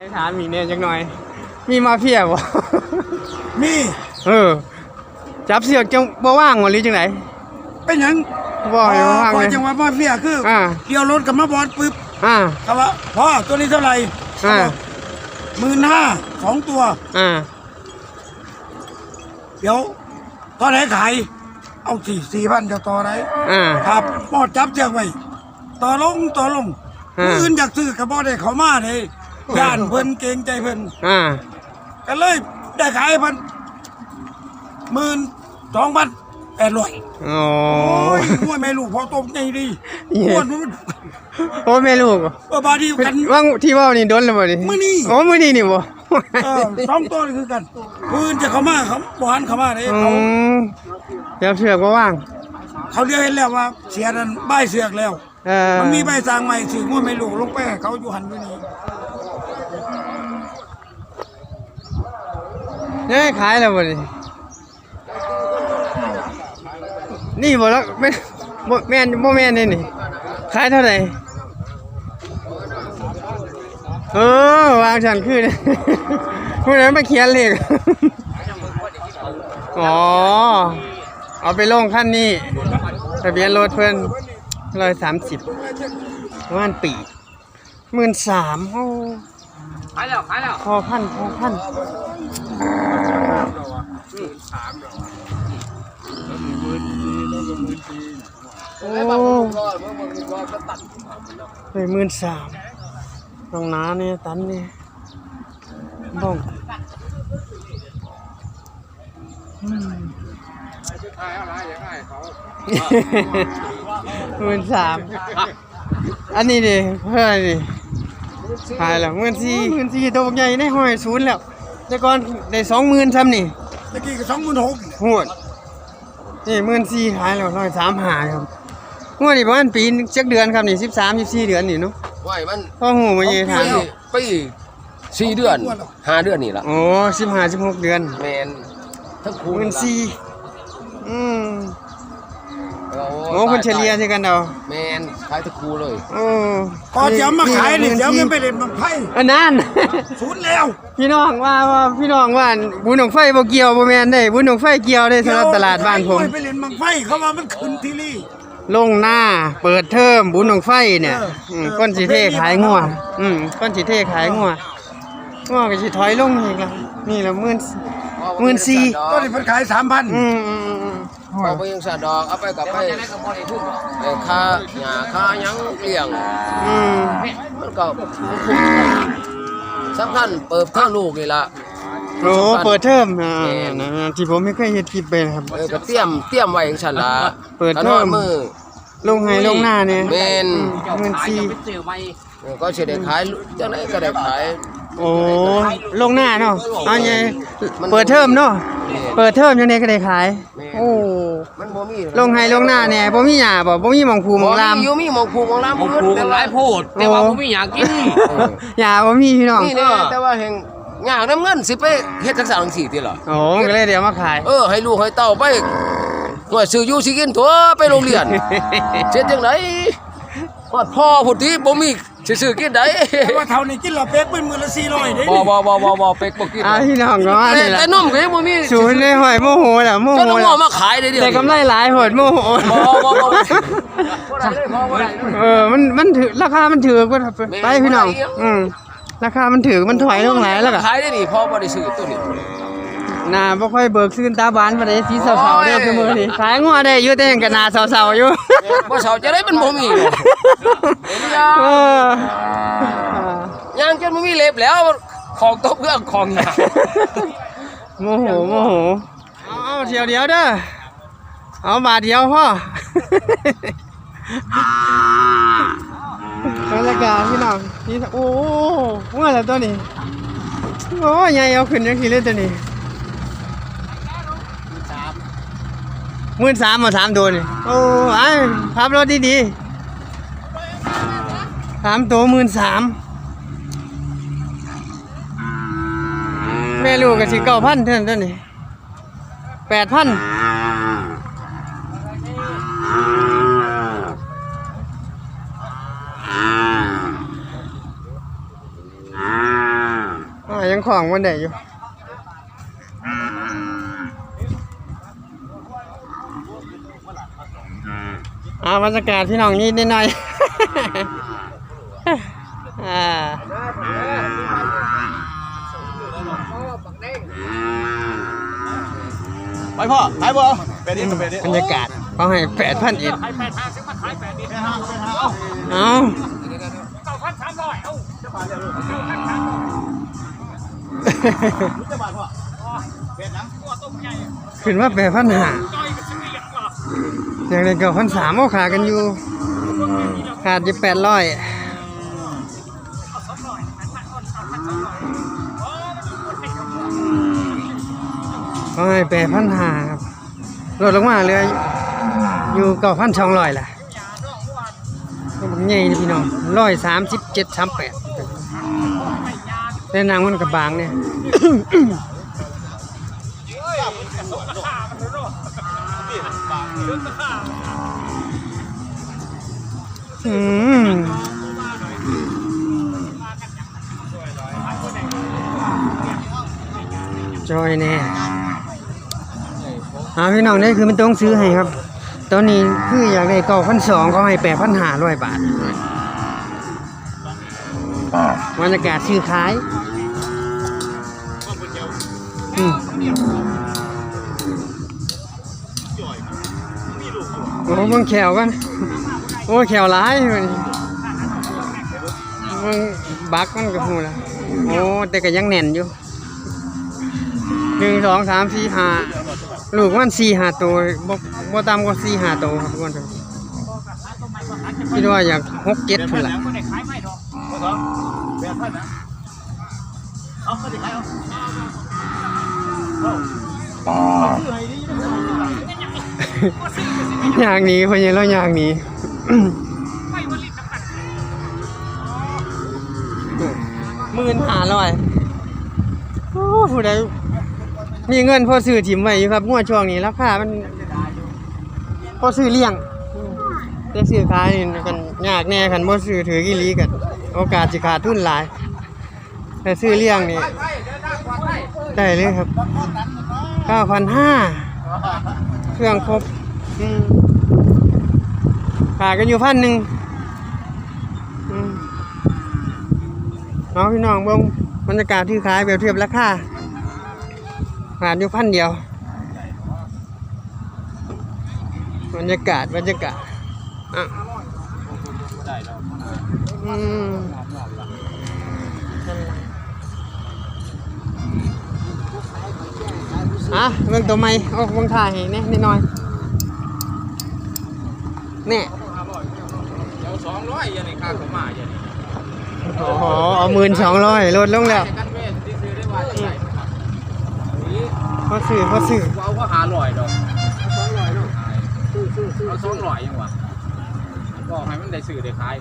ให้ถามอีกเนี่ยจังหน่อย มีมาเพียบ่มีเออ จับเสือกจังบ่ว่างบ่หรือจังไดเป็นหยังบ่ให้บ่ว่างพอเลยจังหวะมาเฟียคืออา เกี่ยวรถกับมาบอดปึ๊บอ่า เขาว่าพ่อตัวนี้เท่าไหร่อ่า หมื่นห้าสองตัว อ่า เดี๋ยวตอนไหนขายเอาสี่สี่พันจะต่อไหนอ่า ครับหมอดจับเชือกไว้ต่อลงต่อลงอ่า ผู้อื่นอยากซื้อกับบ่ได้เขามาเลย ย่านเพิ่นเกรงใจเพิ่นอ่า ก็เลยได้ขายให้เพิ่นหมื่นสองพันแปดร้อยโอ้โอ้ยยมวยไม่ลูกพอตบในดีเหี้ยอ้วนมันโอ้แม่ลูกเออบาดีกัน ว่างที่เว้านี่โดนแล้วบ่ดิมื้อนี้ โอ้มื้อนี้นี่บ่เออสองตัวนี่คือกันปืนจะเข้ามาเขาบหันเข้ามาเลยอืเขามจับเสือกบ่ว่าง เขาเรียกให้แล้วว่า เสียนันใบายเสือกแล้ว เออมันมีใบสั่งใหม่สื่อว่าไม่ลูกลงไปให้เขาอยู่หันอยู่นี่ นี่ยขายแล้วบ่ดินี่บ่แล้วแม่นบ่แม่นบ่แม่นนี่นี่ขายเท่าไหร่เออวางฉันคือเนี่ยผู้นั้นมาเขียนเลขอ๋อ เอาไปลงขั้นนี้ทะเบียนรถเพื่อนร้อยสามสิบประมาณปีหมื่นสามโอ้ขายแล้วขายแล้วพอพันพอพัน โอ้เลยหมื่นสามตรงน้าเนี่ยตันเนี่ยบ้องขายอะไรอย่างไรเขาหมื่นสามอันนี้ดิเพื่อนดิขายแล้วหมื่นสี่หมื่นสี่ตัวใหญ่ในห้อยศูนย์แล้ว แต่ก่อนได้สองหมื่นซ้ำนี่ตะกี้ก็สองหมื่นหกหวดนี่หมื่นสี่ขายแล้วร้อยสามหาครับงวดนี้ประมาณปีนึงจักเดือนครับนี่สิบสามสิบสี่เดือนนี่เนาะไหวมันพ่อหูมาเยถามปีปีสี่เดือนห้าเดือนนี่ละโอ้สิบห้าสิบหกเดือนแมนทั้งคูหมื่นสี่อืมโอ้โอ้คนเฉลี่ยใช่กันเดาแมนขายทั้งคูเลยโอ้พอจะเอามาขายนี่เดี๋ยวเงินไปเล่นบังไพ่อันนั้นศูนย์แล้ว พี่น้องว่าว่าพี่น้องว่าบุญหนองไฟบ่เกี่ยวบ่แม่นได้บุญหนองไฟเกี่ยวได้สำหรับตลาดบ้านผมไปเล่นบังไพ่เขาว่ามันขึ้นทีรี่ลงหน้าเปิดเทอมบุญหนองไฟเนี่ยเอออืมเออก้นสิเทขายงัวอืมก้นสิเทขายงัวงัวก็สิถอยลงอีกแล้วนี่ละหมื่นหมื่นสี่ก็นี่เพิ่นขายสามพันอืมอืมอืมอืม เอาไปยังสะดอกเอาไปกับไปจะได้กับบริทุนไอ้ค่าหญ้าค่าหยังเลี้ยงอืมมันก็คุ้มสำคัญเปิดข้างลูกนี่ละโอ้เปิดเทอมอ่าแม่นนะที่ผมไม่เคยเฮ็ดคลิปไปนะครับเออก็เตรียมเตรียมไว้อย่างฉันละเปิดถ้าเทนออมนมือลงให้ลงหน้าเนี่ยแม่นหมื่นขายสี่จะไปซื้อไหมเออก็สิได้ขายจังไดก็ได้ขาย โอ้ลงหน้าเนาะเอาไงเปิดเทอมเนาะแม่นเปิดเทอมยังไงก็ได้ขายแม่นโอ้มันบ่มีลงให้ลงหน้าแหน่บ่มีหญ้าบ่บ่มีหมองคูหมองลามอยู่มีหมองคูหมองลามผมปลูกกันหลายโพดแต่ว่าผมไม่อยากกินหญ้าบ่มีพี่น้องนี่แน่แต่ว่าแห่งยากน้ำเงินสิไปเฮ็ดจักษาจังซี่ติล่ะโอ้ก็เลยเดี๋ยวมาขาย เออให้ลูกให้เต้าไปหน่วยซื้ออยู่สิกินตัวไปโรงเรียนเช็ดจังได ฮอดพ่อพุทธิบ่มีสิซื้อกินได้แต่ว่าเท่านี้กินละเป๊กเป็นมือละสี่ร้อยเด้บ่บ่บ่บ่บ่เป็กบ่กินอ่าพี่น้องก็ว่าแต่นี่ล่ะแต่นมก็ยังบ่มีศูนย์ได้หอยโมโหล่ะโมเจ้าโหน้องล่ะมาขายได้เดี๋ยวแต่กำไรหลายโหดโมโหบ่บ่บ่บ่ได้เลยบ่บ่ได้เลย เออมันมันถือราคามันถือกว่าไปพี่น้อง อืมราคามันถือมันถอยลงหลายแล้วก็ ขายได้นี่พ่อบ่ได้ซื้อตัวนี้ หน้าบ่ค่อยเบิกซื่นตาบานปานใดสีเศร้าๆเด้อคือมื้อนี้ขายงัวได้อยู่แต่ยังก็หน้าเศร้าๆอยู่ บ่เซาจะได้มันบ่มีเห็นยัเองอย่างจนบ่มีเล็บแล้วของตบเครื่องของหยาโมโหโมโหเอาเอาเดี๋ยวเดี๋ยวเด้อเอาบาทเดียวพ่อบรรยากาศพี่น้องนี่โอ้เมื่อแล้วตัวนี้ โอ้ยใหญ่เอาขึ้นยังขี่เล่นตัวนี้ มื่นสามมาสามตัวนี่โอ้ไอ้ขับรถดีๆสามตัวหมื่นสามแม่ลูกกับสิเก้าพันเท่านั้นนี้แปดพันายังของวันใดอยู่ อ่าบรรยากาศพี่น้องนิดนิดหน่อยอ่าไปพ่อขายบ่เป็ดนี่เป็ดนี่บรรยากาศเขาให้แปดพันเอ็ดเอาขึ้นว่าแปดพันหา อย่างไรเก่าพันสามเอาขากันอยู่ ขาดอยู่แปดร้อยเขาให้แปดพันหาครับลดลงมาเลยอยู่เก้าพันสองร้อยแหละมันใหญ่นี่พี่น้องร้อยสามสิบเจ็ดสามแปดแต่นางมันกับบางเนี่ย อืมจอยแน่อ่าพี่น้องนี่คือมันต้องซื้อให้ครับ ตอนนี้คืออยากได้เก้าพันสองเขาให้แปดพันห้าร้อยบาทบรรยากาศซื้อขาย โอ้เบิ่งแขวกันโอ้แขวหลายมันเบิ่งบักมันก็หูละโอ้แต่ก็ยังแน่นอยู่หนึ่งสองสามสี่ห้าลูกมันสี่ห้าตัวบ่บ่ต่ำกว่าสี่ห้าตัวครับทุกคนคิดว่าอยากหกเจ็ดพุ่นละอ ย่างนี้พอยังเราอย่างนี้หมื่นหาร้อยโอ้ผู้ใดมีเงินพอซื้อถิ่มไว้อยู่ครับงวดช่วงนี้ราคามันพอซื้อเลี้ยงแต่ซื้อขายนี่กันยากแน่คันบ่ซื้อถือกี่ลีกันโอกาสสิขาดทุนหลาย แต่ซื้อเลี้ยงนี่ได้เลยครับ9,500เครื่องครบ ขายกันอยู่พันหนึ่งอืมเอาพี่น้องเบิ่งบรรยากาศที่ขายแบบเทียบราคาผ่านอยู่พันเดียว บรรยากาศบรรยากาศอะอืมอะเบิ่งตัวใหม่โอ้เบิ่งถ่ายให้แน่นิดหน่อย น่เดี๋ยวสองร้อยยันนี่ค่าเขามายันนี่โอ้โหเอาหมื่นสองร้อยลดลงแล้วกันเว้นที่ซื้อได้ว่าใช่นี่พอซื้อพอซื้อเอาก็หาลอยดอกสองลอยเนาะเอาสองลอยยังวะก็ให้มันได้ซื้อได้ขาย